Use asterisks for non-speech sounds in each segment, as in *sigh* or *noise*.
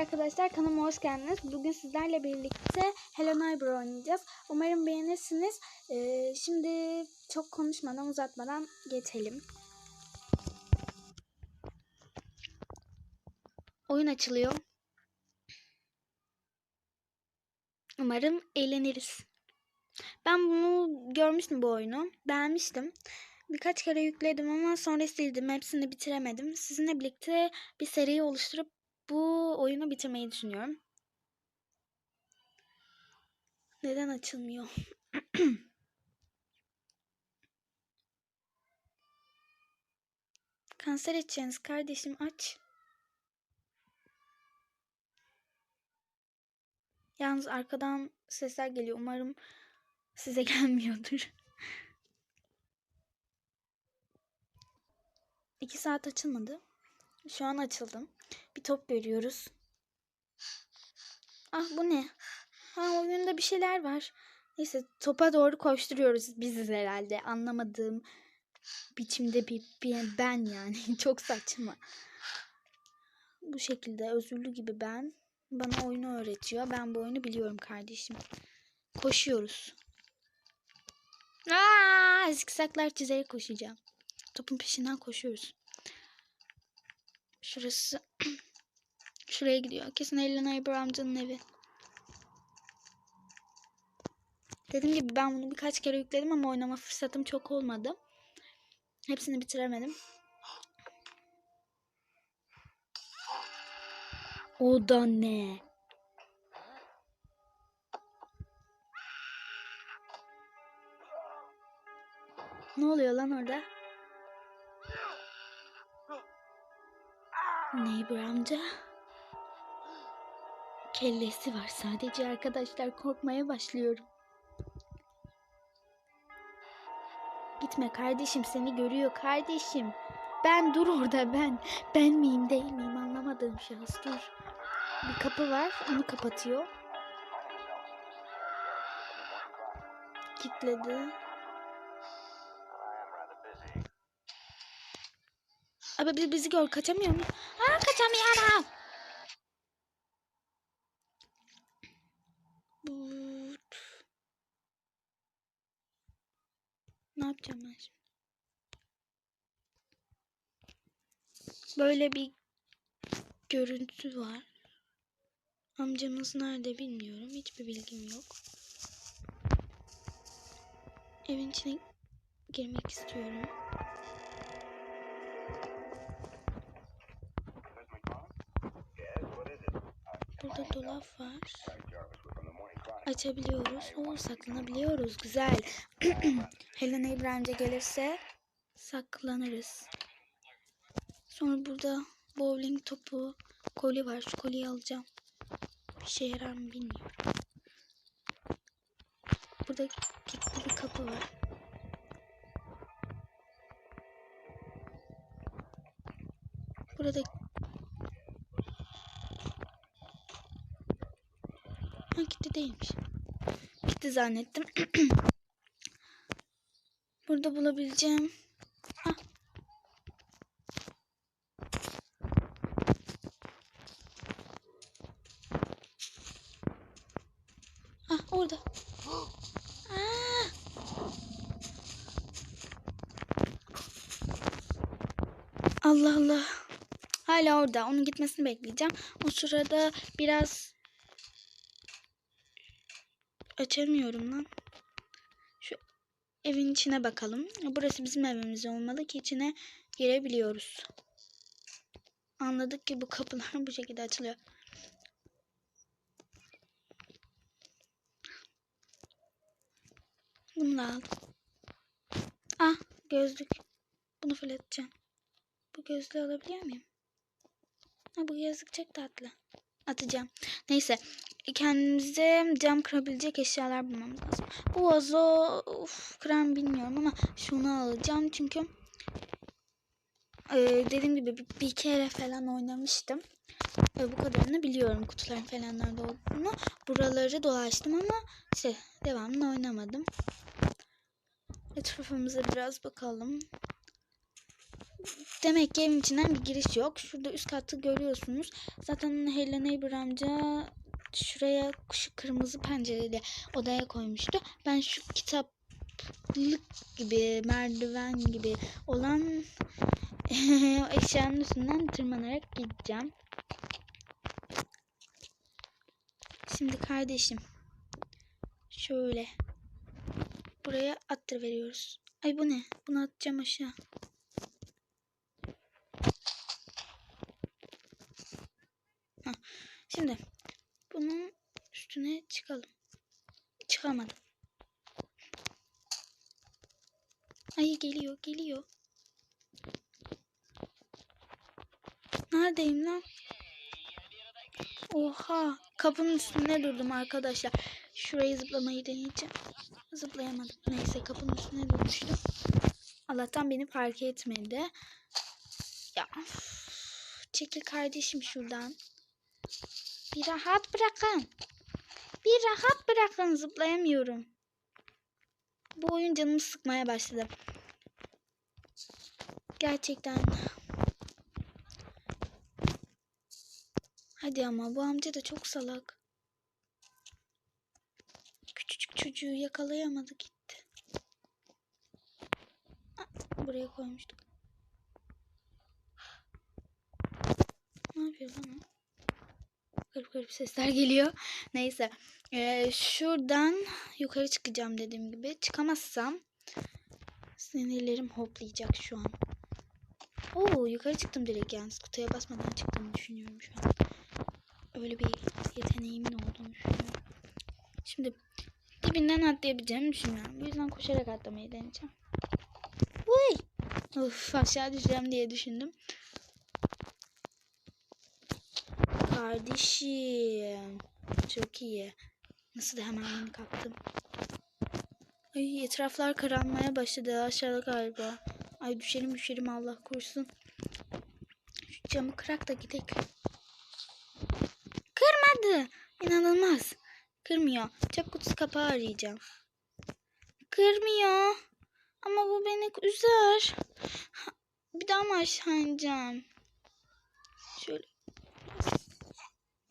arkadaşlar kanalıma hoş geldiniz. Bugün sizlerle birlikte Hello Neighbor oynayacağız. Umarım beğenirsiniz. Ee, şimdi çok konuşmadan uzatmadan geçelim. Oyun açılıyor. Umarım eğleniriz. Ben bunu görmüştüm bu oyunu. Beğenmiştim. Birkaç kere yükledim ama sonra sildim. Hepsini bitiremedim. Sizinle birlikte bir seri oluşturup bu oyunu bitirmeyi düşünüyorum. Neden açılmıyor? *clears throat* Kanser edeceğiniz kardeşim aç. Yalnız arkadan sesler geliyor. Umarım size *laughs* gelmiyordur. İki saat açılmadı. Şu an açıldım. Bir top görüyoruz. Ah bu ne? Ha oyunda bir şeyler var. Neyse topa doğru koşturuyoruz biziz herhalde. Anlamadığım biçimde bir, bir ben yani. *laughs* Çok saçma. Bu şekilde özürlü gibi ben. Bana oyunu öğretiyor. Ben bu oyunu biliyorum kardeşim. Koşuyoruz. Aa, zikzaklar çizerek koşacağım. Topun peşinden koşuyoruz. Şurası *clears throat* şuraya gidiyor. Kesin Elena Abraham'cının evi. Dediğim gibi ben bunu birkaç kere yükledim ama oynama fırsatım çok olmadı. Hepsini bitiremedim. O da ne? Ne oluyor lan orada? Neighbor amca. Kellesi var sadece arkadaşlar korkmaya başlıyorum. Gitme kardeşim seni görüyor kardeşim. Ben dur orada ben. Ben miyim değil miyim anlamadığım şahıs dur. Bir kapı var onu kapatıyor. Kitledi. Abi bi- bizi gör kaçamıyor mu? Aa kaçamıyorum. But. Ne yapacağım? Böyle bir görüntü var. Amcamız nerede bilmiyorum. Hiçbir bilgim yok. Evin içine girmek istiyorum. Burada dolap var. Açabiliyoruz. Oo, saklanabiliyoruz. Güzel. *clears throat* Helen İbrahim'ce gelirse saklanırız. Sonra burada bowling topu, koli var. Şu koliyi alacağım. Bir şey yarar mı bilmiyorum. Burada kilitli bir kapı var. Burada gitti değilmiş. Gitti zannettim. *clears throat* Burada bulabileceğim. Ah. Ah orada. Ah. Allah Allah. Hala orada. Onun gitmesini bekleyeceğim. O sırada biraz açamıyorum lan. Şu evin içine bakalım. Burası bizim evimiz olmalı ki içine girebiliyoruz. Anladık ki bu kapılar *laughs* bu şekilde açılıyor. Bunu da aldım. Ah gözlük. Bunu fırlatacağım. Bu gözlüğü alabiliyor muyum? Ha, bu gözlük çok tatlı. Atacağım. Neyse kendimize cam kırabilecek eşyalar bulmamız lazım. Bu vazo of, kıran bilmiyorum ama şunu alacağım çünkü e, dediğim gibi bir, bir kere falan oynamıştım. E, bu kadarını biliyorum kutuların falan nerede olduğunu. Buraları dolaştım ama işte devamlı oynamadım. Etrafımıza biraz bakalım. Demek ki evin içinden bir giriş yok. Şurada üst katı görüyorsunuz. Zaten Helen Neighbor şuraya şu kırmızı pencereli odaya koymuştu. Ben şu kitaplık gibi, merdiven gibi olan *laughs* eşyanın üstünden tırmanarak gideceğim. Şimdi kardeşim şöyle buraya attır veriyoruz. Ay bu ne? Bunu atacağım aşağı. Şimdi çıkalım. Çıkamadım. Ay geliyor, geliyor. Neredeyim lan? Oha, kapının üstünde durdum arkadaşlar. Şurayı zıplamayı deneyeceğim. Zıplayamadım. Neyse kapının üstüne durmuştum. Allah'tan beni fark etmedi. Ya çekil kardeşim şuradan. Bir rahat bırakın. Bir rahat bırakın zıplayamıyorum. Bu oyun canımı sıkmaya başladı. Gerçekten. Hadi ama bu amca da çok salak. Küçücük çocuğu yakalayamadı gitti. Ah, Buraya koymuştuk. Ne yapıyor lan? Garip garip sesler geliyor. Neyse. Ee, şuradan yukarı çıkacağım dediğim gibi. Çıkamazsam sinirlerim hoplayacak şu an. Oo yukarı çıktım direkt yalnız. Kutuya basmadan çıktığımı düşünüyorum şu an. Öyle bir yeteneğimin olduğunu düşünüyorum. Şimdi dibinden atlayabileceğimi düşünüyorum. Bu yüzden koşarak atlamayı deneyeceğim. Uy! Uf aşağı düşeceğim diye düşündüm. Kardeşim. Çok iyi. Nasıl da hemen yeni kalktım. Ay etraflar kararmaya başladı aşağıda galiba. Ay düşelim düşelim Allah korusun. Şu camı kırak da gidelim. Kırmadı. İnanılmaz. Kırmıyor. Çöp kutusu kapağı arayacağım. Kırmıyor. Ama bu beni üzer. Bir daha mı aşağı ineceğim? Şöyle.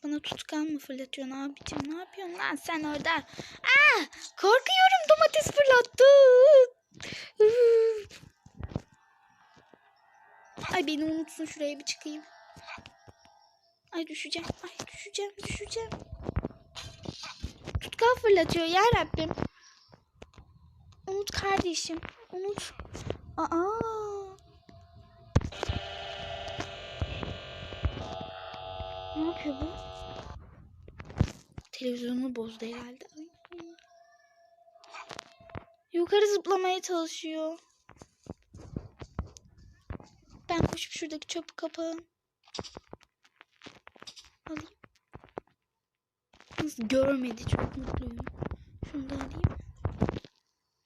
Bana tutkan mı fırlatıyorsun abicim? Ne yapıyorsun lan sen orada? Aa, korkuyorum domates fırlattı. Ay beni unutsun şuraya bir çıkayım. Ay düşeceğim. Ay düşeceğim düşeceğim. Tutkal fırlatıyor ya Rabbim. Unut kardeşim. Unut. Aa. Ne yapıyor bu? Televizyonunu bozdu herhalde. Yukarı zıplamaya çalışıyor. Ben koşup şuradaki çöp kapağın. Alayım. Nasıl görmedi çok mutluyum. Şunu da alayım.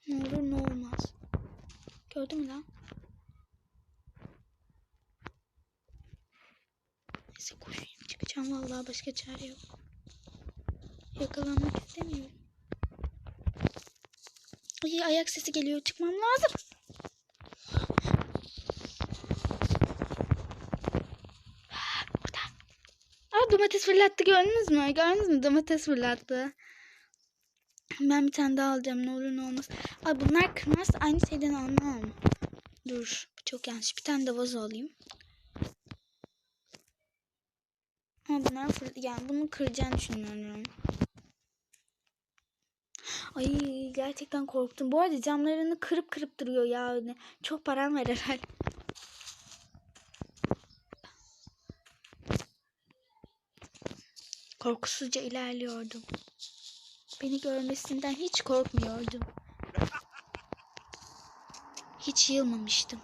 Ne olur ne olmaz. Gördün mü lan? Neyse koşayım çıkacağım vallahi başka çare yok. Yakalanmak istemiyorum. Ay ayak sesi geliyor çıkmam lazım. Burada. Aa domates fırlattı gördünüz mü? Gördünüz mü? Domates fırlattı. Ben bir tane daha alacağım ne olur ne olmaz. Ay bunlar kırmaz aynı şeyden almam. Dur çok yanlış. Bir tane de vazo alayım. Ama bunlar fır yani bunu kıracağını düşünüyorum. Ay gerçekten korktum. Bu arada camlarını kırıp kırıp duruyor ya. Çok param var herhalde. Korkusuzca ilerliyordum. Beni görmesinden hiç korkmuyordum. Hiç yılmamıştım.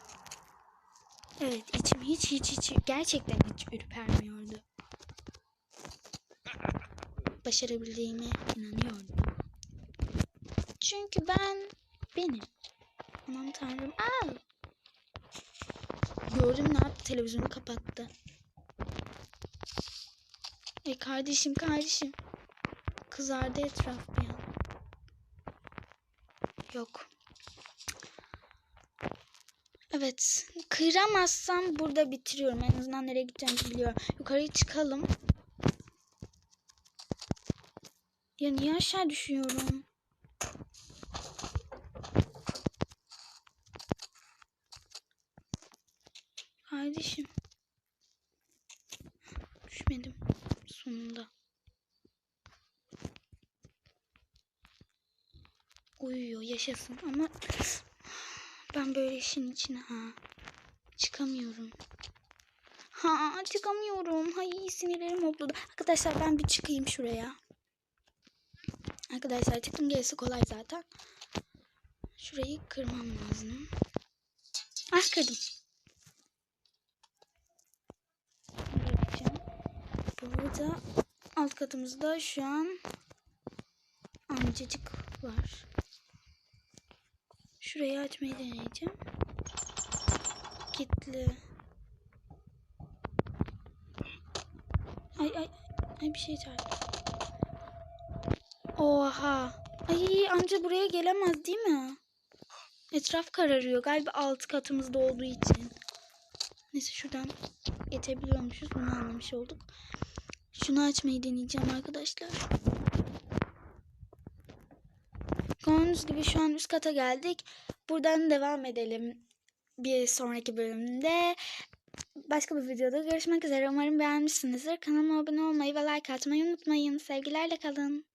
Evet içim hiç hiç hiç gerçekten hiç ürpermiyordu. Başarabildiğime inanıyordum. Çünkü ben benim. Aman tanrım. Aa! Gördüm ne yaptı televizyonu kapattı. Ey kardeşim kardeşim. Kızardı etraf bir an. Yok. Evet. Kıramazsam burada bitiriyorum. En azından nereye gideceğimizi biliyorum. Yukarıya çıkalım. Ya niye aşağı düşüyorum? Kardeşim. Düşmedim. Sonunda. Uyuyor yaşasın ama ben böyle işin içine ha çıkamıyorum. Ha çıkamıyorum. Hay sinirlerim hopladı. Arkadaşlar ben bir çıkayım şuraya. Arkadaşlar çıktım gerisi kolay zaten. Şurayı kırmam lazım. Ah kırdım. Burada alt katımızda şu an amcacık var. Şurayı açmayı deneyeceğim. Kitli. Ay ay ay bir şey çarptı. Oha. Ay amca buraya gelemez değil mi? Etraf kararıyor. Galiba alt katımızda olduğu için. Neyse şuradan geçebiliyormuşuz. Bunu anlamış olduk. Şunu açmayı deneyeceğim arkadaşlar. Gördüğünüz gibi şu an üst kata geldik. Buradan devam edelim. Bir sonraki bölümde başka bir videoda görüşmek üzere. Umarım beğenmişsinizdir. Kanalıma abone olmayı ve like atmayı unutmayın. Sevgilerle kalın.